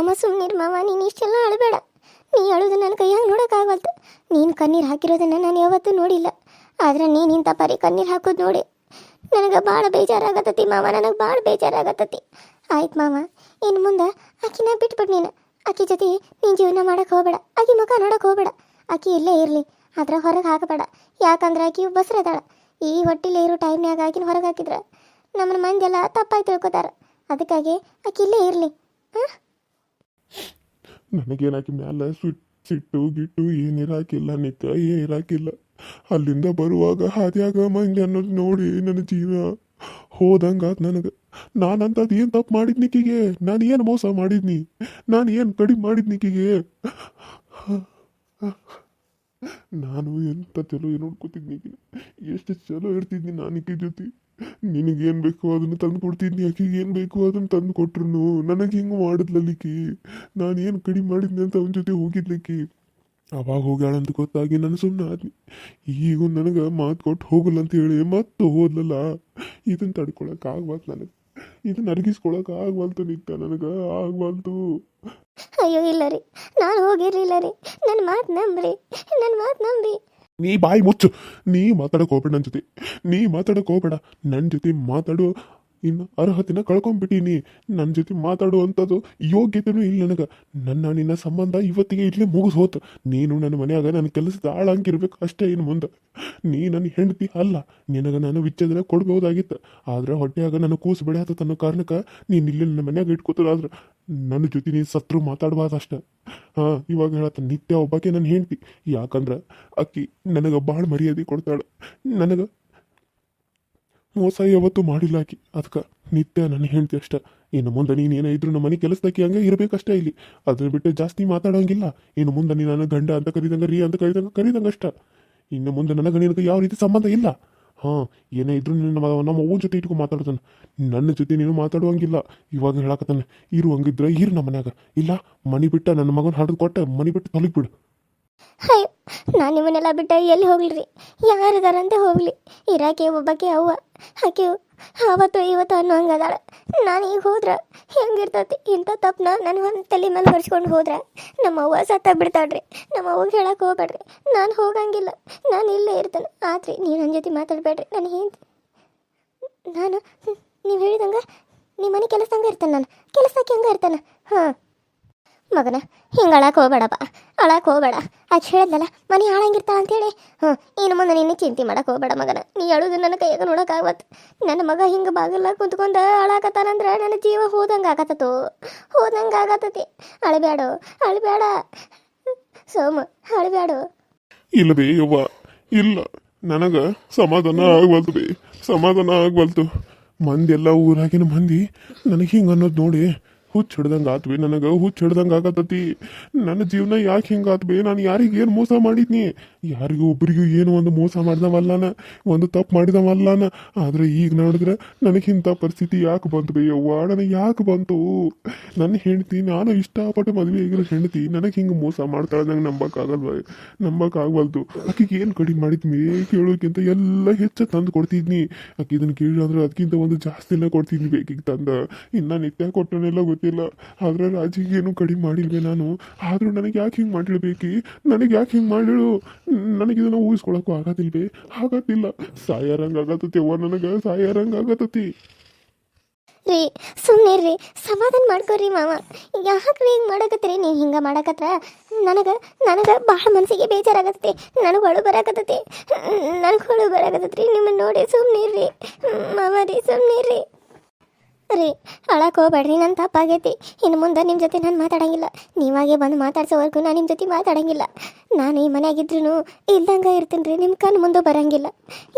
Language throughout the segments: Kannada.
ಮಾಮ ಸುಮ್ಮನಿರು ಮಾವ ನೀನು ಇಷ್ಟೆಲ್ಲ ಅಳಬೇಡ. ನೀ ಅಳೋದು ನನ್ನ ಕೈಯಾಗ ನೋಡೋಕ್ಕಾಗಲ್ತು ನೀನು ಕಣ್ಣೀರು ಹಾಕಿರೋದನ್ನು ನಾನು ಯಾವತ್ತೂ ನೋಡಿಲ್ಲ. ಆದ್ರೆ ನೀನು ಇಂಥ ಪರಿ ಕಣ್ಣೀರು ಹಾಕೋದು ನೋಡಿ. ನನಗೆ ಭಾಳ ಬೇಜಾರಾಗತ್ತತಿ ಮಾವ ನನಗೆ ಭಾಳ ಬೇಜಾರಾಗತ್ತತಿ. ಆಯ್ತು ಮಾವ ಇನ್ನು ಮುಂದೆ ಆಕಿನ ಬಿಟ್ಬಿಡು ನೀನು. ಆಕಿ ಜೊತೆ ನೀನು ಜೀವನ ಮಾಡೋಕೆ ಹೋಗಬೇಡ. ಆಕಿ ಮುಖ ನೋಡಕ್ಕೆ ಹೋಗಬೇಡ. ಆಕಿ ಇಲ್ಲೇ ಇರಲಿ, ಆದ್ರೆ ಹೊರಗೆ ಹಾಕಬೇಡ. ಯಾಕಂದ್ರೆ ಆಕಿ ಬಸ್ರದಾಳ ಈ ಹೊಟ್ಟಿಲೇ ಇರೋ ಟೈಮ್ನಾಗ ಆಕಿನ ಹೊರಗೆ ಹಾಕಿದ್ರೆ ನಮ್ಮನ್ನ ಮಂದಿ ಎಲ್ಲ ತಪ್ಪಾಗಿ ತಿಳ್ಕೊತಾರೆ. ಅದಕ್ಕಾಗಿ ಆಕಿ ಇಲ್ಲೇ ಇರಲಿ. ಹಾಂ? ನನಗೇನಾಕಿ ಮ್ಯಾಲ ಸ್ವಿಟ್ ಸಿಟ್ಟು ಗಿಟ್ಟು ಏನಿರಾಕಿಲ್ಲ, ನಿತ್ಯ ಏನಿರಾಕಿಲ್ಲ. ಅಲ್ಲಿಂದ ಬರುವಾಗ ಹಾದಿಯಾಗ ಮಂಗೆ ಅನ್ನೋದು ನೋಡಿ ನನ್ನ ಜೀವ ಹೋದಂಗಾತ್ ನನಗೆ. ನಾನಂತದ್ದು ಏನು ತಪ್ಪು ಮಾಡಿದ್ನಿಕ್ಕಿಗೆ ನಾನು ಏನು ಮೋಸ ಮಾಡಿದ್ನಿ ನಾನು ಏನು ಕಡಿಮೆ ಮಾಡಿದ್ನಿಕ್ಕಿಗೆ ನಾನು ಎಂತ ಚಲೋ ನೋಡ್ಕೊತಿದ್ನಿಕಿನ ಎಷ್ಟು ಚಲೋ ಇರ್ತಿದ್ನಿ ನಾನು ನಿಕ್ಕಿ ಜೊತೆ. ನಿನಗೇನು ಬೇಕು ಅದನ್ನು ತಂದು ಕೊಡ್ತಿದ್ನಿ. ಆಕೆಗೆ ಏನು ಬೇಕು ಅದನ್ನು ತಂದು ಕೊಟ್ರು ನನಗೆ ಹೆಂಗೆ ಮಾಡಿದ್ಲಲ್ಲಿಕಿ ನಾನು ಏನು ಕಡಿಮೆ ಮಾಡಿದ್ನಿ ಅಂತ ಅವನ ಜೊತೆ ಹೋಗಿದ್ಲಿಕ್ಕಿ ಅವಾಗ ಹೋಗ್ಯಾಳಂತ ಗೊತ್ತಾಗಿ ನಾನು ಸುಮ್ಮನೆ ಆದ್ನಿ. ಈಗ ನನಗೆ ಮಾತು ಕೊಟ್ಟು ಹೋಗಲ್ಲ ಅಂತ ಹೇಳಿ ಮತ್ತೆ ಹೋದ್ಲಲ್ಲ. ಇದನ್ನು ತಡ್ಕೊಳಕ್ಕೆ ಆಗ್ಬಾರ್ದು ನನಗೆ. ಇದನ್ನ ಅರ್ಗಿಸ್ಕೊಳಕ್ಕೆ ಆಗ್ಬಾರ್ದು ನಿತ್ತ ನನಗೆ. ಆಗ್ಬಾರ್ದು ಅಯ್ಯೋ, ಇಲ್ಲ ರೀ. ನಾನು ಹೋಗಿರ್ಲಿಲ್ಲ ರೀ. ನನ್ನ ಮಾತು ನಂಬ್ರಿ. ನನ್ನ ಮಾತು ನಂಬಿ. ನೀ ಬಾಯಿ ಮುಚ್ಚು. ನೀ ಮಾತಾಡೋಕೆ ಹೋಗ್ಬೇಡ ನನ್ನ ಜೊತೆ. ನೀ ಮಾತಾಡೋಕೆ ಹೋಗ್ಬೇಡ ನನ್ನ ಜೊತೆ ಮಾತಾಡು. ಇನ್ನು ಅರ್ಹತೆನ ಕಳ್ಕೊಂಡ್ಬಿಟ್ಟೀನಿ ನನ್ನ ಜೊತೆ ಮಾತಾಡುವಂಥದ್ದು ಯೋಗ್ಯತೆನೂ ಇಲ್ಲ ನನಗೆ. ನನ್ನ ನಿನ್ನ ಸಂಬಂಧ ಇವತ್ತಿಗೆ ಇಲ್ಲೇ ಮುಗಿಸ್ ಹೋತು. ನೀನು ನನ್ನ ಮನೆಯಾಗ ನನ್ನ ಕೆಲಸದ ಆಳಂಗಿರ್ಬೇಕು ಅಷ್ಟೇ ಇನ್ನು ಮುಂದೆ. ನೀ ನನ್ನ ಹೆಂಡತಿ ಅಲ್ಲ. ನಿನಗೆ ನಾನು ವಿಚ್ಛೇದನ ಕೊಡ್ಬೋದಾಗಿತ್ತು ಆದ್ರೆ ಹೊಟ್ಟೆಯಾಗ ನನ್ನ ಕೂಸು ಬೆಳೆಯತ್ತ ಅನ್ನೋ ಕಾರಣಕ್ಕೆ ನೀನು ಇಲ್ಲಿ ನನ್ನ ಮನ್ಯಾಗ ಇಟ್ಕೋತಾರಾದ್ರೆ. ನನ್ನ ಜೊತೆ ನೀನು ಸತ್ರು ಮಾತಾಡಬಾರ್ದು ಅಷ್ಟ ಹಾಂ, ಇವಾಗ ಹೇಳತ್ತ, ನಿತ್ಯ ಒಬ್ಬಾಕೆ ನನ್ನ ಹೆಂಡ್ತಿ. ಯಾಕಂದ್ರೆ ಅಕ್ಕಿ ನನಗೆ ಭಾಳ ಮರ್ಯಾದೆ ಕೊಡ್ತಾಳೆ. ನನಗೆ ಮೋಸ ಯಾವತ್ತೂ ಮಾಡಿಲ್ಲ ಆಕಿ ಅದಕ್ಕೆ ನಿತ್ಯ ನನ್ನ ಹೆಂಡ್ತಿ ಅಷ್ಟ. ಇನ್ನು ಮುಂದೆ ನೀನು ಏನೇ ಇದ್ರು ನಮ್ಮ ಮನೆ ಕೆಲಸದಾಕಿ ಹಂಗೆ ಇರಬೇಕಷ್ಟೇ ಇಲ್ಲಿ. ಅದ್ರ ಬಿಟ್ಟು ಜಾಸ್ತಿ ಮಾತಾಡೋಂಗಿಲ್ಲ. ಇನ್ನು ಮುಂದೆ ನೀನು ನನ್ನ ಗಂಡ ಅಂತ ಕರಿದಂಗೆ, ರೀ ಅಂತ ಕರಿದಂಗೆ ಕರಿದಂಗೆ ಅಷ್ಟ ಇನ್ನು ಮುಂದೆ ನನಗೆ ನಿನಗೆ ಯಾವ ರೀತಿ ಸಂಬಂಧ ಇಲ್ಲ. ಹಾಂ, ಏನೇ ಇದ್ರು ನೀನು ನಮ್ಮ ನಮ್ಮ ಜೊತೆ ಇಟ್ಕೊಂಡು ಮಾತಾಡ್ತಾನೆ. ನನ್ನ ಜೊತೆ ನೀನು ಮಾತಾಡುವಂಗಿಲ್ಲ. ಇವಾಗ ಹೇಳಕತ್ತಾನೆ, ಇರು ಹಂಗಿದ್ರೆ ಇರು ನಮ್ಮ ಮನ್ಯಾಗ. ಇಲ್ಲ, ಮನೆ ಬಿಟ್ಟ ನನ್ನ ಮಗನ ಹಾಡಿದ್ ಕೊಟ್ಟೆ ಮನೆ ಬಿಟ್ಟು ತೊಲಗಿಬಿಡು ಅಯ್ಯೋ, ನಾನು ನಿಮ್ಮನ್ನೆಲ್ಲ ಬಿಟ್ಟ ಎಲ್ಲಿ ಹೋಗ್ಲಿ ರೀ? ಯಾರಿದಾರಂತೆ ಹೋಗ್ಲಿ? ಇರಾಕೆ ಒಬ್ಬಕ್ಕೆ ಅವ್ವ. ಆಕೆ ಅವತ್ತು ಇವತ್ತು ಅನ್ನೋ ಹಂಗದಾಳ ನಾನು ಈಗ ಹೋದ್ರೆ ಹೆಂಗಿರ್ತತಿ? ಇಂಥ ತಪ್ಪನ ನಾನು ಒಂದು ತಲೆ ಮೇಲೆ ಹೊರಿಸ್ಕೊಂಡು ಹೋದ್ರೆ ನಮ್ಮ ಅವ್ವ ಸತ್ತ ಬಿಡ್ತಾಳ್ರಿ. ನಮ್ಮ ಅವ್ವಗೆ ಹೇಳಕ್ಕೆ ಹೋಗ್ಬೇಡ್ರಿ. ನಾನು ಹೋಗಂಗಿಲ್ಲ. ನಾನು ಇಲ್ಲೇ ಇರ್ತೇನೆ. ಆತ್ರಿ ನೀವು ನನ್ನ ಜೊತೆ ಮಾತಾಡಬೇಡ್ರಿ. ನಾನು ಏನು ನಾನು ನೀವು ಹೇಳಿದಂಗೆ ನಿಮ್ಮ ಮನೆ ಕೆಲಸದಂಗೆ ಇರ್ತೇನೆ ನಾನು. ಕೆಲಸಕ್ಕೆ ಹಂಗೆ ಇರ್ತೇನೆ? ಹಾಂ. ಮಗನ, ಹಿಂಗೆ ಅಳಕ್ಕೆ ಹೋಗ್ಬೇಡಪ್ಪ. ಅಳಕ್ಕೆ ಹೋಗ್ಬೇಡ. ಆಕೆ ಹೇಳಿದ್ಲಲ್ಲ ಮನೆ ಹಾಳಂಗಿರ್ತಾಳ ಅಂತೇಳಿ. ಹ್ಞೂ ಇನ್ನು ಮುಂದೆ ನಿನ್ನ ಚಿಂತೆ ಮಾಡಕ್ಕೆ ಹೋಗ್ಬೇಡ ಮಗನ. ನೀ ಅಳುದು ನನ್ನ ಕೈಯಾಗ ನೋಡೋಕ್ಕಾಗತ್ತೆ ನನ್ನ ಮಗ ಹಿಂಗೆ ಬಾಗಿಲ್ಲ ಕುಂತ್ಕೊಂಡು ಅಳಾಕತ್ತಾನಂದ್ರೆ ನನ್ನ ಜೀವ ಹೋದಂಗೆ ಆಗತ್ತೋ ಹೋದಂಗೆ ಆಗತ್ತತಿ. ಅಳಬೇಡ ಅಳಬೇಡ ಸೋಮ ಅಳಬೇಡ ಇಲ್ಲ ಬಿ ಯವ್ವ, ಇಲ್ಲ. ನನಗೆ ಸಮಾಧಾನ ಆಗ್ವಲ್ತು ಬೇ. ಸಮಾಧಾನ ಆಗ್ವಲ್ತು ಮಂದಿ ಎಲ್ಲ ಊರಾಗಿನ ಮಂದಿ ನನಗೆ ಹಿಂಗೆ ಅನ್ನೋದು ನೋಡಿ ಹುಚ್ಚು ಹಿಡ್ದಂಗೆ ಆತ್ವಿ ನನಗೆ, ಹುಚ್ಚು ಹಿಡ್ದಂಗೆ ಆಗತ್ತತಿ. ನನ್ನ ಜೀವನ ಯಾಕೆ ಹಿಂಗೆ ಆತ್ವಿ ನಾನು ಯಾರಿಗೆ ಏನು ಮೋಸ ಮಾಡಿದ್ನಿ? ಯಾರಿಗೂ ಒಬ್ಬರಿಗೂ ಏನು ಒಂದು ಮೋಸ ಮಾಡ್ದವಲ್ಲಾನ ಒಂದು ತಪ್ಪು ಮಾಡಿದವಲ್ಲಾನ ಆದರೆ ಈಗ ನೋಡಿದ್ರೆ ನನಗೆ ಇಂಥ ಪರಿಸ್ಥಿತಿ ಯಾಕೆ ಬಂತು ಬೇ ನನಗೆ ಯಾಕೆ ಬಂತು? ನನ್ನ ಹೆಂಡತಿ, ನಾನು ಇಷ್ಟಪಟ್ಟು ಮದುವೆ ಆಗಿರೋ ಹೆಂಡತಿ, ನನಗೆ ಹಿಂಗೆ ಮೋಸ ಮಾಡ್ತಾಳೆ ನಂಗೆ ನಂಬಕ್ಕಾಗಲ್ವ? ನಂಬಕ್ಕಾಗವಲ್ದು. ಆಕಿಗೆ ಏನು ಕಡಿಮೆ ಮಾಡಿದ್ನಿ? ಕೇಳೋಕ್ಕಿಂತ ಎಲ್ಲ ಹೆಚ್ಚು ತಂದು ಕೊಡ್ತಿದ್ನಿ. ಆಕೆ ಇದನ್ನು ಕೇಳಿ ಅಂದ್ರೆ ಅದಕ್ಕಿಂತ ಒಂದು ಜಾಸ್ತಿನ ಕೊಡ್ತಿದ್ವಿ ಬೇಕಿಗೆ ತಂದ. ಇನ್ನು ನಿತ್ಯ ಕೊಟ್ಟನೆಲ್ಲ ಗೊತ್ತಿಲ್ಲ. ಆದರೆ ರಾಜಿಗೆ ಏನು ಕಡಿಮೆ ಮಾಡಿಲ್ವೇ ನಾನು. ಆದರೂ ನನಗೆ ಯಾಕೆ ಹಿಂಗೆ ಮಾಡಿಳ್ಬೇಕಿ ನನಗೆ ಯಾಕೆ ಹಿಂಗೆ ಮಾಡಿಳು ನನಗೆ ಇದನ್ನು ಊಹಿಸ್ಕೊಳಕ್ಕೂ ಆಗೋದಿಲ್ವೇ? ಆಗತ್ತಿಲ್ಲ ಸಾಯಾರಂಗೆ ಆಗತ್ತತಿ ಅವ್ವ ನನಗೆ ಸಾಯಾರಂಗೆ ಆಗತ್ತತಿ ರೀ ಸುಮ್ಮನೆ ರೀ ಸಮಾಧಾನ ಮಾಡ್ಕೊರಿ ಮಾವ. ಯಾಕೆ ಹಿಂಗೆ ಮಾಡಕತ್ತೀರಿ? ನೀವು ಹಿಂಗೆ ಮಾಡಕತ್ರ ನನಗೆ ನನಗೆ ಭಾಳ ಮನಸ್ಸಿಗೆ ಬೇಜಾರಾಗತ್ತೆ ನನಗೆ ಹೊಳು ಬರಾಕತ್ತೈತಿ. ನನಗೆ ಹೊಳು ಬರಾಕತ್ತೈತಿ ನಿಮ್ಮನ್ನು ನೋಡಿ ಸುಮ್ಮನೆ ರೀ ಮಾವ ರೀ ಸುಮ್ಮನೆ ರೀ ರೀ ಅಳಕ್ಕೆ ಹೋಗ್ಬೇಡ್ರಿ ನನ್ನ ತಪ್ಪಾಗೈತಿ. ಇನ್ನು ಮುಂದೆ ನಿಮ್ಮ ಜೊತೆ ನಾನು ಮಾತಾಡಂಗಿಲ್ಲ. ನೀವಾಗೆ ಬಂದು ಮಾತಾಡ್ಸೋವರೆಗೂ ನಾನು ನಿಮ್ಮ ಜೊತೆ ಮಾತಾಡಂಗಿಲ್ಲ. ನಾನು ಈ ಮನೆಯಾಗಿದ್ರು ಇಲ್ದಂಗೆ ಇರ್ತೀನಿ ರೀ ನಿಮ್ಮ ಕಣ್ಣು ಮುಂದೆ ಬರಂಗಿಲ್ಲ.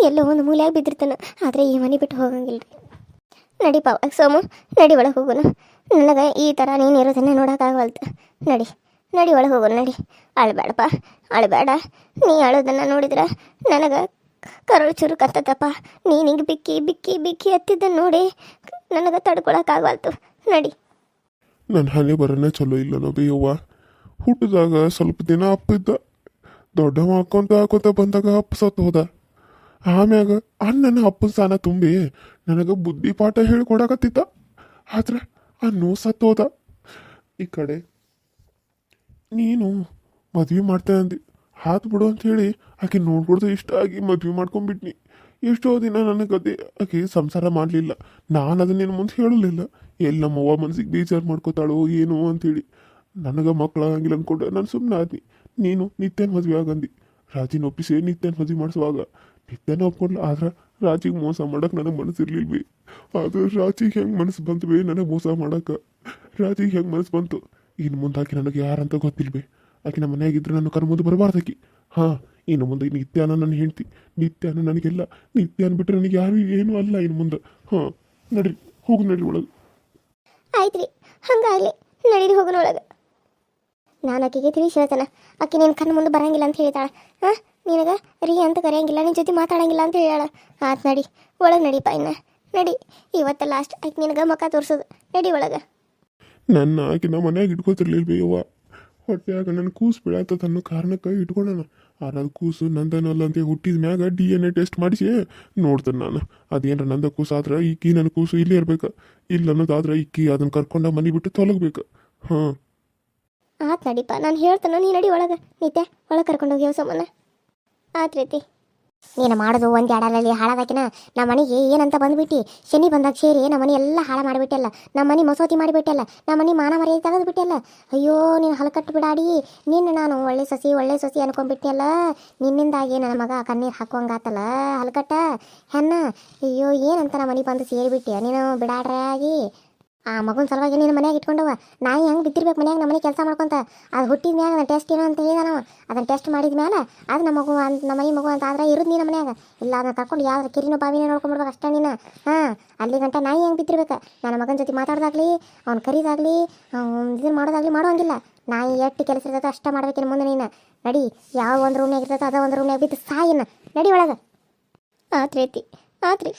ಎಲ್ಲೋ ಒಂದು ಮೂಲೆಯಾಗಿ ಬಿದ್ದಿರ್ತಾನೆ, ಆದರೆ ಈ ಮನೆ ಬಿಟ್ಟು ಹೋಗಂಗಿಲ್ಲ ರೀ. ನಡಿ ಪಾವ ಸೋಮು, ನಡಿ ಒಳಗೆ ಹೋಗೋಣ ನನಗೆ ಈ ಥರ ನೀನು ಇರೋದನ್ನ ನೋಡೋಕ್ಕಾಗವಲ್ತು ನಡಿ ನಡಿ ಒಳಗೆ ಹೋಗೋಣ ನಡಿ. ಅಳಬೇಡಪ್ಪ, ಅಳಬೇಡ. ನೀ ಅಳೋದನ್ನು ನೋಡಿದ್ರೆ ನನಗೆ ಕರಳು ಚುರುಕತ್ತಪ್ಪ ನೀನು ಹಿಂಗೆ ಬಿಕ್ಕಿ ಬಿಕ್ಕಿ ಬಿಕ್ಕಿ ಹತ್ತಿದ್ದನ್ನು ನೋಡಿ ನನಗೆ ತಡ್ಕೊಳಕ್ಕಾಗಲ್ತು ನಡಿ. ನನ್ನ ಹಣೆ ಬರೋಣ ಚಲೋ ಇಲ್ಲ ನೋ ಬೇಯವ್ವ ಹುಟ್ಟಿದಾಗ ಸ್ವಲ್ಪ ದಿನ ಅಪ್ಪ ಇದ್ದ. ದೊಡ್ಡವ ಹಾಕೊಂತ ಹಾಕೊಂತ ಬಂದಾಗ ಅಪ್ಪ ಸತ್ತು ಹೋದ. ಆಮ್ಯಾಗ ಅಣ್ಣನ ಅಪ್ಪನ ಸ್ಥಾನ ತುಂಬಿ ನನಗೆ ಬುದ್ಧಿ ಪಾಠ ಹೇಳ್ಕೊಡಕತ್ತಿದ್ದ. ಆದ್ರೆ ಅನ್ನು ಸತ್ತು ಹೋದ. ಈ ಕಡೆ ನೀನು ಮದ್ವೆ ಮಾಡ್ತೇನೆ ಅಂದಿ. ಹಾತ್ ಬಿಡು ಅಂತ ಹೇಳಿ ಆಕೆ ನೋಡ್ಬಿಡ್ದು ಇಷ್ಟ ಆಗಿ ಮದ್ವೆ ಮಾಡ್ಕೊಂಡ್ಬಿಟ್ನಿ. ಎಷ್ಟೋ ದಿನ ನನಗೆ ಅದೇ ಆಕೆ ಸಂಸಾರ ಮಾಡಲಿಲ್ಲ. ನಾನು ಅದನ್ನ ಏನು ಮುಂದೆ ಹೇಳಲಿಲ್ಲ. ಎಲ್ಲ ನಮ್ಮ ಅವ್ವ ಮನ್ಸಿಗೆ ಬೇಜಾರು ಮಾಡ್ಕೋತಾಳೋ ಏನೋ ಅಂತೇಳಿ ನನಗೆ ಮಕ್ಕಳಾಗಿಲ್ಲ ಅಂದ್ಕೊಂಡು ನಾನು ಸುಮ್ಮನೆ ಆದ್ನಿ. ನೀನು ನಿತ್ಯನ ಮದುವೆ ಆಗಂದಿ. ರಾಜಿನ ಒಪ್ಪಿಸಿ ನಿತ್ಯನ ಮದುವೆ ಮಾಡಿಸುವಾಗ. ನಿತ್ಯನ ಒಪ್ಕೊಂಡ್ಲ ಆದ್ರೆ ರಾಜಿಗೆ ಮೋಸ ಮಾಡಕ್ಕೆ ನನಗೆ ಮನಸ್ಸಿರ್ಲಿಲ್ಲ ಬಿ ಆದ್ರೆ ರಾಜಿಗೆ ಹೆಂಗೆ ಮನಸ್ಸು ಬಂತು ಬೇ ನನಗೆ ಮೋಸ ಮಾಡಕ್ಕೆ ರಾಜಿಗೆ ಹೆಂಗೆ ಮನಸ್ಸು ಬಂತು? ಇನ್ನು ಮುಂದೆ ಆಕೆ ನನಗೆ ಯಾರಂತ ಗೊತ್ತಿಲ್ಬೇ ಆಕೆ ನಮ್ಮ ಮನೆಯಾಗಿದ್ರೆ ನಾನು ಕರ್ ಮುಂದೆ ಬರಬಾರ್ದು ಆಕಿ. ಹಾಂ ಇನ್ನು ಮುಂದೆ ನಿತ್ಯಾನ ನನ್ನ ಹೆಂಡ್ತಿ ನಿತ್ಯಾನ ನನಗೆಲ್ಲ ನಿತ್ಯ ಬಿಟ್ಟರೆ ನನಗೆ ಯಾರು ಏನೂ ಅಲ್ಲ ಇನ್ನು ಮುಂದೆ. ಹಾಂ ನಡ್ರಿ ಹೋಗು ನಡ್ರಿ ಒಳಗೆ. ಆಯ್ತು ರೀ ಹಂಗಾಗಲಿ ನಡೀರಿ ಹೋಗೋಣ ಒಳಗೆ ನಾನು ಆಕೆಗೆ ತಿಳಿಸಿ ಹೇಳ್ತಾನೆ. ಆಕೆ ನಿನ್ನ ಕಣ್ಣು ಮುಂದೆ ಬರಂಗಿಲ್ಲ ಅಂತ ಹೇಳ್ತಾಳೆ ಹಾಂ ನಿನಗೆ ರೀ ಅಂತ ಕರೆಯಂಗಿಲ್ಲ ನಿನ್ನ ಜೊತೆ ಮಾತಾಡಂಗಿಲ್ಲ ಅಂತ ಹೇಳ ಆತ್ ನಡಿ ಒಳಗೆ ನಡಿಪ ಇನ್ನ. ನಡಿ ಇವತ್ತ ಲಾಸ್ಟ್ ಆಕೆ ನಿನಗೆ ಮುಖ ತೋರಿಸೋದು. ನಡಿ ಒಳಗೆ. ನನ್ನ ಆಕೆ ನಮ್ಮ ಮನ್ಯಾಗ ಇಟ್ಕೋತಿರ್ಲಿಲ್ಲ ಹೊಟ್ಟೆ ಹೊಟ್ಟೆಯಾಗ ನನ್ನ ಕೂಸ್ ಬೀಳತ್ತದ ಅನ್ನೋ ಕಾರಣಕ್ಕೆ ಇಟ್ಕೊಂಡನ. ಅದು ಕೂಸು ನಂದನಲ್ಲಂತೆ ಹುಟ್ಟಿದ ಮ್ಯಾಗ ಡಿ ಎನ್ ಎ ಟೆಸ್ಟ್ ಮಾಡಿಸಿ ನೋಡ್ತೇನೆ ನಾನು. ಅದೇನ್ರ ನಂದ ಕೂಸು ಆದ್ರೆ ಈಕಿ ನನ್ನ ಕೂಸು ಇಲ್ಲೇ ಇರ್ಬೇಕು. ಇಲ್ಲ ಅನ್ನೋದಾದ್ರೆ ಇಕ್ಕಿ ಅದನ್ನ ಕರ್ಕೊಂಡ ಮನೆ ಬಿಟ್ಟು ತೊಲಗ್ಬೇಕು. ಹಾಂ. ಆತ್ ನಡಿಪ, ನಾನು ಹೇಳ್ತೇನೆ ನೀ ನಡಿ ಒಳಗೆ. ನೀತೆ ಒಳಗೆ ಕರ್ಕೊಂಡು ಹೋಗಿ ಸಂಬಂಧ ಆತ್ ರೀತಿ. ನೀನು ಮಾಡೋದು ಒಂದು ಎರಡಲ್ಲಿ ಹಾಳಾದಾಕಿನ ನಮ್ಮ ಮನೆಗೆ ಏನಂತ ಬಂದ್ಬಿಟ್ಟು. ಶನಿ ಬಂದಾಗ ಸೇರಿ ನಮ್ಮ ಮನೆ ಎಲ್ಲ ಹಾಳು ಮಾಡಿಬಿಟ್ಟಲ್ಲ. ನಮ್ಮ ಮನೆ ಮಸೂತಿ ಮಾಡಿಬಿಟ್ಟಲ್ಲ. ನಮ್ಮ ಮನೆ ಮಾನ ಮರ್ಯಾದೆ ತೆಗೆದುಬಿಟ್ಟಲ್ಲ. ಅಯ್ಯೋ, ನೀನು ಹಲಕಟ್ಟು ಬಿಡಾಡಿ ನಿನ್ನ ನಾನು ಒಳ್ಳೆ ಸಸಿ ಒಳ್ಳೆ ಸಸಿ ಅನ್ಕೊಂಡ್ಬಿಟ್ಟೆಲ್ಲ ನಿನ್ನಿಂದಾಗಿ ನನ್ನ ಮಗ ಕಣ್ಣೀರು ಹಾಕುವಂಗಾತಲ್ಲ ಹಲಕಟ್ಟ ಹೆಣ್ಣ, ಅಯ್ಯೋ, ಏನಂತ ನಮ್ಮ ಮನೆ ಬಂದು ಸೇರಿಬಿಟ್ಟೆ ನೀನು ಬಿಡಾಡ್ರೆ ಆಗಿ. ಆ ಮಗನ ಸಲುವಾಗಿ ನೀನು ಮನ್ಯಾಗ ಇಟ್ಕೊಂಡವ ನಾಯಿ ಹೆಂಗೆ ಬಿದ್ದಿರ್ಬೇಕು ಮನ್ಯಾಗ ನಮ್ಮ ಮನೆ ಕೆಲಸ ಮಾಡ್ಕೊಂತ. ಅದು ಹುಟ್ಟಿದ ಮ್ಯಾಗ ನಾನು ಟೆಸ್ಟ್ ಏನೋ ಅಂತ ಹೇಳಿದ ನಾವು ಅದನ್ನು ಟೆಸ್ಟ್ ಮಾಡಿದ ಮ್ಯಾಲ ಅದು ನಮ್ಮ ಮಗು ಅಂತ ನಮ್ಮ ಮನೆ ಮಗು ಅಂತ ಆದ್ರೆ ಇರೋದು ನೀನು ಮನ್ಯಾಗ. ಇಲ್ಲ ಅದನ್ನ ಕರ್ಕೊಂಡು ಯಾವ್ದು ಕಿರಿನೋ ಬಾವಿನೇ ನೋಡ್ಕೊಂಡ್ಬಿಡ್ಬೇಕು ಅಷ್ಟೇ ನೀನು. ಹಾಂ ಅಲ್ಲಿ ಗಂಟ ನಾಯಿ ಹೆಂಗೆ ಬಿದ್ದಿರ್ಬೇಕು. ನನ್ನ ಮಗನ ಜೊತೆ ಮಾತಾಡೋದಾಗ್ಲಿ ಅವ್ನು ಕರೀದಾಗಲಿ ಅವ್ನು ಇದನ್ನು ಮಾಡೋದಾಗ್ಲಿ ಮಾಡೋಂಗಿಲ್ಲ. ನಾಯಿ ಎಷ್ಟು ಕೆಲಸ ಇರ್ತದೆ ಅಷ್ಟೇ ಮಾಡ್ಬೇಕಿನ ಮುಂದೆ ನೀನು. ನಡಿ ಯಾವ ಒಂದು ರೂಮ್ನಾಗ ಇರ್ತೈತೆ ಅದ ಒಂದು ರೂಮ್ನಾಗ ಬಿದ್ದು ಸಾಯಿನ ನಡಿ ಒಳಗೆ. ಆತ್ರಿ ಐತಿ ಆತ್ರಿ.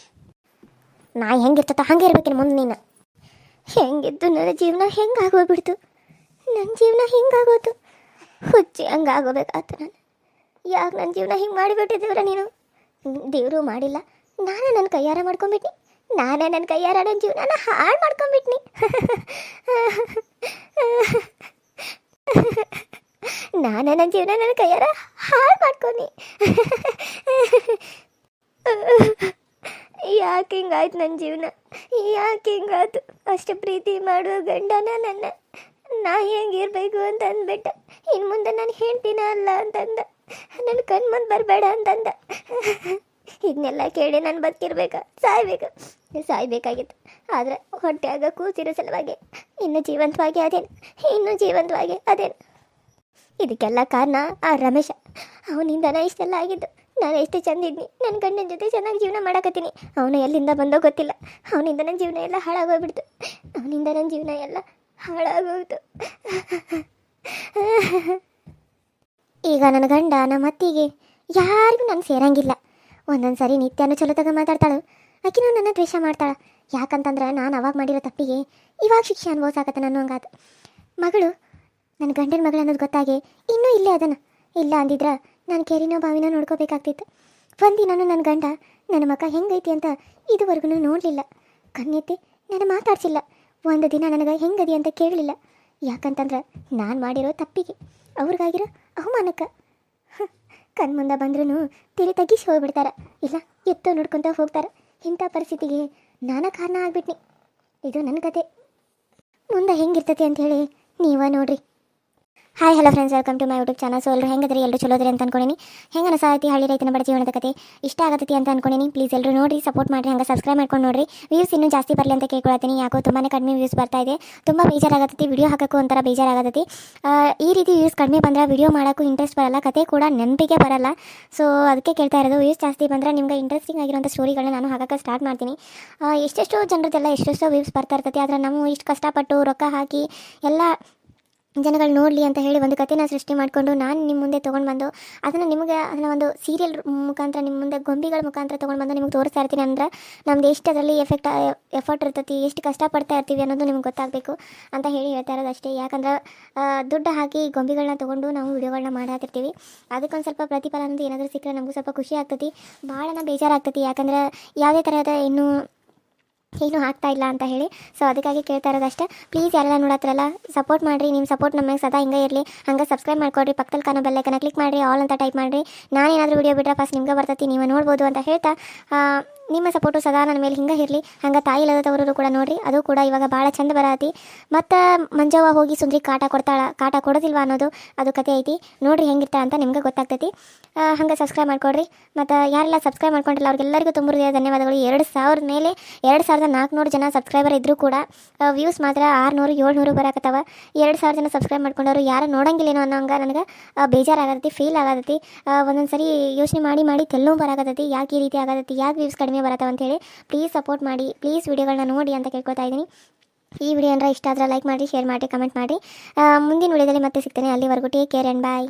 ನಾಯಿ ಹೆಂಗಿರ್ತದ ಹಂಗೆ ಇರ್ಬೇಕಿನ ಮುಂದೆ ನೀನು. ಹೆಂಗಿದ್ದು ನನ್ನ ಜೀವನ ಹೆಂಗಾಗೋಗ್ಬಿಡ್ತು? ನನ್ನ ಜೀವನ ಹಿಂಗಾಗೋದು? ಹುಚ್ಚಿ ಹಂಗಾಗೋಬೇಕಾಯ್ತು ನಾನು. ಯಾಕೆ ನನ್ನ ಜೀವನ ಹಿಂಗೆ ಮಾಡಿಬಿಟ್ಟಿದ್ದೀವ್ರ ನೀನು? ದೇವರು ಮಾಡಿಲ್ಲ. ನಾನೇ ನನ್ನ ಕೈಯಾರ ಮಾಡ್ಕೊಂಬಿಟ್ನಿ. ನಾನೇ ನನ್ನ ಕೈಯಾರ ನನ್ನ ಜೀವನನ ಹಾಳು ಮಾಡ್ಕೊಂಬಿಟ್ನಿ. ನಾನೇ ನನ್ನ ಜೀವನ ನನ್ನ ಕೈಯಾರ ಹಾಳು ಮಾಡ್ಕೊಂಡಿ ಯಾಕೆ ಹಿಂಗಾಯ್ತು ನನ್ನ ಜೀವನ? ಯಾಕೆ ಹಿಂಗಾಯ್ತು ಅಷ್ಟು ಪ್ರೀತಿ ಮಾಡುವ ಗಂಡನ ನನ್ನ. ನಾ ಹೆಂಗಿರ್ಬೇಕು ಅಂತ ಅಂದ್ಬಿಟ್ಟ. ಇನ್ನು ಮುಂದೆ ನಾನು ಹೇಳ್ತೀನ ಅಲ್ಲ ಅಂತಂದ. ನನ್ನ ಕಣ್ ಮುಂದೆ ಬರಬೇಡ ಅಂತಂದ. ಇದನ್ನೆಲ್ಲ ಕೇಳಿ ನಾನು ಬದುಕಿರ್ಬೇಕು? ಸಾಯ್ಬೇಕು. ಸಾಯ್ಬೇಕಾಗಿತ್ತು. ಆದರೆ ಹೊಟ್ಟೆಯಾಗ ಕೂತಿರೋ ಸಲುವಾಗಿ ಇನ್ನು ಜೀವಂತವಾಗಿ ಅದೇನು? ಇನ್ನು ಜೀವಂತವಾಗಿ ಅದೇನು? ಇದಕ್ಕೆಲ್ಲ ಕಾರಣ ಆ ರಮೇಶ. ಅವನಿಂದನೇ ಇಷ್ಟೆಲ್ಲ ಆಗಿದ್ದು. ನಾನು ಎಷ್ಟು ಚಂದಿದ್ದೀನಿ ನನ್ನ ಗಂಡನ ಜೊತೆ ಚೆನ್ನಾಗಿ ಜೀವನ ಮಾಡಕತ್ತೀನಿ. ಅವನು ಎಲ್ಲಿಂದ ಬಂದೋ ಗೊತ್ತಿಲ್ಲ. ಅವನಿಂದ ನನ್ನ ಜೀವನ ಎಲ್ಲ ಹಾಳಾಗೋಗ್ಬಿಡ್ತು. ಅವನಿಂದ ನನ್ನ ಜೀವನ ಎಲ್ಲ ಹಾಳಾಗೋಯ್ತು ಈಗ ನನ್ನ ಗಂಡ ನಮ್ಮ ಅತ್ತಿಗೆ ಯಾರಿಗೂ ನಾನು ಸೇರಂಗಿಲ್ಲ. ಒಂದೊಂದು ಸರಿ ನಿತ್ಯನೂ ಚಲೋ ತಗ ಮಾತಾಡ್ತಾಳು. ಆಕಿನೂ ನನ್ನ ದ್ವೇಷ ಮಾಡ್ತಾಳೆ. ಯಾಕಂತಂದ್ರೆ ನಾನು ಅವಾಗ ಮಾಡಿರೋ ತಪ್ಪಿಗೆ ಇವಾಗ ಶಿಕ್ಷೆ ಅನುಭವಿಸಾಕತ್ತೆ ನಾನು ಹಂಗಾದ. ಮಗಳು ನನ್ನ ಗಂಡನ ಮಗಳು ಅನ್ನೋದು ಗೊತ್ತಾಗಿ ಇನ್ನೂ ಇಲ್ಲೇ ಅದನ್ನು ಇಲ್ಲ ಅಂದಿದ್ರ ನಾನು ಕೆರಿನೋ ಬಾವಿನ ನೋಡ್ಕೋಬೇಕಾಗ್ತಿತ್ತು. ಒಂದಿನೂ ನನ್ನ ಗಂಡ, ನನ್ನ ಮಗ ಹೆಂಗೈತಿ ಅಂತ ಇದುವರೆಗೂ ನೋಡಲಿಲ್ಲ. ಕಣ್ಣೆತ್ತಿ ನಾನು ಮಾತಾಡ್ಸಿಲ್ಲ. ಒಂದು ದಿನ ನನಗೆ ಹೆಂಗದಿ ಅಂತ ಕೇಳಲಿಲ್ಲ. ಯಾಕಂತಂದ್ರೆ ನಾನು ಮಾಡಿರೋ ತಪ್ಪಿಗೆ, ಅವ್ರಿಗಾಗಿರೋ ಅವಮಾನಕ್ಕೆ. ಕಣ್ಮುಂದೆ ಬಂದ್ರೂ ತಿಳಿ ತಗ್ಗಿಸಿ ಹೋಗ್ಬಿಡ್ತಾರೆ. ಇಲ್ಲ, ಎತ್ತು ನೋಡ್ಕೊತ ಹೋಗ್ತಾರೆ. ಇಂಥ ಪರಿಸ್ಥಿತಿಗೆ ನಾನೇ ಕಾರಣ ಆಗ್ಬಿಟ್ನಿ. ಇದು ನನ್ನ ಕತೆ ಮುಂದೆ ಹೆಂಗಿರ್ತೈತಿ ಹೇಳಿ ನೀವ ನೋಡ್ರಿ. Hi hello friends welcome to my YouTube channel so ಎಲ್ಲರೂ ಹೆಂಗದ್ರಿ ಎಲ್ಲರೂ ಚಲೋ ಅದ್ರಿ ಅಂತ ಅನ್ಕೊಂಡಿನಿ. ಹೆಂಗೆ ಅನಸಾಯ್ತಿ ಹಳ್ಳಿ ರೈತನ ಬಡ ಜೀವನದ ಕತೆ ಇಷ್ಟ ಆಗತ್ತೈತಿ ಅಂತ ಅನ್ಕೊಂಡಿನಿ. ಪ್ಲೀಸ್ ಎಲ್ಲರೂ ನೋಡಿ ಸಪೋರ್ಟ್ ಮಾಡಿ ಹಂಗೆ ಸಬ್ಸ್ಕ್ರೈಬ್ ಮಾಡ್ಕೊಂಡು ನೋಡಿರಿ. ವ್ಯೂಸ್ ಇನ್ನೂ ಜಾಸ್ತಿ ಬರಲಿ ಅಂತ ಕೇಳ್ಕೊಳ್ತೀನಿ. ಯಾಕೋ ತುಂಬಾ ಕಡಿಮೆ ವ್ಯೂಸ್ ಬರ್ತಾ ಇದೆ. ತುಂಬ ಬೇಜಾರಾಗತ್ತೈತಿ ವಿಡಿಯೋ ಹಾಕೋಕ್ಕೂ ಒಂಥರ ಬೇಜಾರಾಗತ್ತೈತಿ ಆ, ಈ ರೀತಿ ವ್ಯೂಸ್ ಕಡಿಮೆ ಬಂದರೆ ವಿಡಿಯೋ ಮಾಡೋಕ್ಕೂ ಇಂಟ್ರೆಸ್ಟ್ ಬರಲ್ಲ. ಕತೆ ಕೂಡ ನೆನಪಿಗೆ ಬರಲ್ಲ. ಸೊ ಅದಕ್ಕೆ ಕೇಳ್ತಾ ಇರೋದು ವ್ಯೂಸ್ ಜಾಸ್ತಿ ಬಂದರೆ ನಿಮ್ಗೆ ಇಂಟ್ರೆಸ್ಟಿಂಗ್ ಆಗಿರುವಂಥ ಸ್ಟೋರಿಗಳನ್ನ ನಾನು ಹಾಕೋಕ್ಕೆ ಸ್ಟಾರ್ಟ್ ಮಾಡ್ತೀನಿ. ಎಷ್ಟೆಷ್ಟೋ ಜನರದೆಲ್ಲ ಎಷ್ಟೆಷ್ಟೋ ವ್ಯೂಸ್ ಬರ್ತಾ ಇರ್ತೈತಿ. ಆದರೆ ನಾವು ಇಷ್ಟು ಕಷ್ಟಪಟ್ಟು ರೊಕ್ಕ ಹಾಕಿ ಎಲ್ಲ ಜನಗಳು ನೋಡಲಿ ಅಂತ ಹೇಳಿ ಒಂದು ಕಥೆನ ಸೃಷ್ಟಿ ಮಾಡಿಕೊಂಡು ನಾನು ನಿಮ್ಮ ಮುಂದೆ ತೊಗೊಂಡು ಬಂದು ಅದನ್ನು ನಿಮಗೆ ಅದನ್ನು ಒಂದು ಸೀರಿಯಲ್ ಮುಖಾಂತರ ನಿಮ್ಮ ಮುಂದೆ ಗೊಂಬಿಗಳ ಮುಖಾಂತರ ತೊಗೊಂಡು ಬಂದು ನಿಮ್ಗೆ ತೋರಿಸ್ತಾ ಇರ್ತೀನಿ ಅಂದ್ರೆ ನಮ್ದು ಎಷ್ಟು ಅದರಲ್ಲಿ ಎಫೆಕ್ಟ್ ಎಫರ್ಟ್ ಇರ್ತೈತಿ, ಎಷ್ಟು ಕಷ್ಟಪಡ್ತಾ ಇರ್ತೀವಿ ಅನ್ನೋದು ನಿಮ್ಗೆ ಗೊತ್ತಾಗಬೇಕು ಅಂತ ಹೇಳಿ ಹೇಳ್ತಾ ಇರೋದು ಅಷ್ಟೇ ಯಾಕಂದ್ರೆ ದುಡ್ಡು ಹಾಕಿ ಗೊಂಬಿಗಳನ್ನ ತೊಗೊಂಡು ನಾವು ವಿಡಿಯೋಗಳನ್ನ ಮಾಡಾತಿರ್ತೀವಿ. ಅದಕ್ಕೊಂದು ಸ್ವಲ್ಪ ಪ್ರತಿಫಲ ಅನ್ನೋದು ಏನಾದರೂ ಸಿಕ್ಕರೆ ನಮಗೂ ಸ್ವಲ್ಪ ಖುಷಿ ಆಗ್ತೈತಿ. ಭಾಳನ ಬೇಜಾರಾಗ್ತೈತಿ. ಯಾಕಂದ್ರೆ ಯಾವುದೇ ಥರದ ಇನ್ನೂ ಏನೂ ಆಗ್ತಾ ಇಲ್ಲ ಅಂತ ಹೇಳಿ. ಸೊ ಅದಕ್ಕಾಗಿ ಕೇಳ್ತಾ ಇರೋದಷ್ಟೇ. ಪ್ಲೀಸ್ ಯಾರೆಲ್ಲ ನೋಡತ್ರಲ್ಲ ಸಪೋರ್ಟ್ ಮಾಡಿರಿ. ನಿಮ್ಮ ಸಪೋರ್ಟ್ ನಮಗೆ ಸದಾ ಹಿಂಗೆ ಇರಲಿ. ಹಂಗೆ ಸಬ್ಸ್ಕ್ರೈಬ್ ಮಾಡ್ಕೊಡ್ರಿ. ಪಕ್ಕದಲ್ಲಿ ಕಾಣೋ ಬೆಲ್ಲೈಕನ್ನ ಕ್ಲಿಕ್ ಮಾಡಿರಿ. ಆಲ್ ಅಂತ ಟೈಪ್ ಮಾಡಿರಿ. ನಾನೇನಾದರೂ ವೀಡಿಯೋ ಬಿಟ್ಟರೆ ಫಸ್ಟ್ ನಿಮ್ಗೆ ಬರ್ತೈತಿ. ನೀವು ನೋಡ್ಬೋದು ಅಂತ ಹೇಳ್ತಾ ನಿಮ್ಮ ಸಪೋರ್ಟು ಸದಾ ನನ್ನ ಮೇಲೆ ಹಿಂಗೆ ಇರಲಿ, ಹಂಗೆ ತಾಯಿ ಇಲ್ಲದವರು ಕೂಡ ನೋಡ್ರಿ, ಅದು ಕೂಡ ಇವಾಗ ಭಾಳ ಚಂದ ಬರತಿ ಮತ್ತು ಮಂಜವ್ವ ಹೋಗಿ ಸುಂದ್ರಿ ಕಾಟ ಕೊಡ್ತಾಳ, ಕಾಟ ಕೊಡೋದಿಲ್ವಾ ಅನ್ನೋದು, ಅದು ಕತೆ ಐತಿ. ನೋಡ್ರಿ ಹೆಂಗಿರ್ತಾಳ ಅಂತ ನಿಮ್ಗೆ ಗೊತ್ತಾಗ್ತೈತಿ. ಹಂಗೆ ಸಬ್ಸ್ಕ್ರೈಬ್ ಮಾಡ್ಕೊಡ್ರಿ. ಮತ್ತು ಯಾರೆಲ್ಲ ಸಬ್ಸ್ಕ್ರೈಬ್ ಮಾಡ್ಕೊಂಡಿಲ್ಲ, ಅವ್ರಿಗೆಲ್ಲರಿಗೂ ತುಂಬ ಧನ್ಯವಾದಗಳು. ಎರಡು ಸಾವಿರದ ಮೇಲೆ ಎರಡು ಸಾವಿರದ ನಾಲ್ಕುನೂರು ಜನ ಸಬ್ಸ್ಕ್ರೈಬರ್ ಇದ್ದರೂ ಕೂಡ ವ್ಯೂಸ್ ಮಾತ್ರ ಆರುನೂರು, ಏಳ್ನೂರು ಬರಾಕತ್ತವ. ಎರಡು ಸಾವಿರ ಜನ ಸಬ್ಸ್ಕ್ರೈಬ್ ಮಾಡ್ಕೊಂಡವ್ರು ಯಾರು ನೋಡಂಗಿಲ್ಲೇನೋ ಅನ್ನೋ ಹಂಗೆ ನನಗೆ ಬೇಜಾರಾಗತ್ತೈತಿ ಫೀಲ್ ಆಗತ್ತೈತಿ ಒಂದೊಂದು ಸರಿ ಯೋಚನೆ ಮಾಡಿ ಮಾಡಿ ತೆಲ್ಲೋ ಬರಾಕತ್ತೈತಿ, ಯಾಕೆ ಈ ರೀತಿ ಆಗತ್ತೈತಿ ಯಾಕೆ ವ್ಯೂಸ್ ಕಡಿಮೆ ಬರತ್ತವ ಅಂತೇಳಿ ಪ್ಲೀಸ್ ಸಪೋರ್ಟ್ ಮಾಡಿ ಪ್ಲೀಸ್ ವಿಡಿಯೋಗಳನ್ನ ನೋಡಿ ಅಂತ ಕೇಳ್ಕೊತಾ ಇದ್ದೀನಿ. ಈ ವಿಡಿಯೋ ಏನಾರ ಇಷ್ಟ ಆದರೆ ಲೈಕ್ ಮಾಡಿ ಶೇರ್ ಮಾಡಿ ಕಮೆಂಟ್ ಮಾಡಿ. ಮುಂದಿನ ವಿಡಿಯೋದಲ್ಲಿ ಮತ್ತೆ ಸಿಗ್ತೇನೆ. ಅಲ್ಲಿವರೆಗೂ ಟೇಕ್ ಕೇರ್ ಆ್ಯಂಡ್ ಬಾಯ್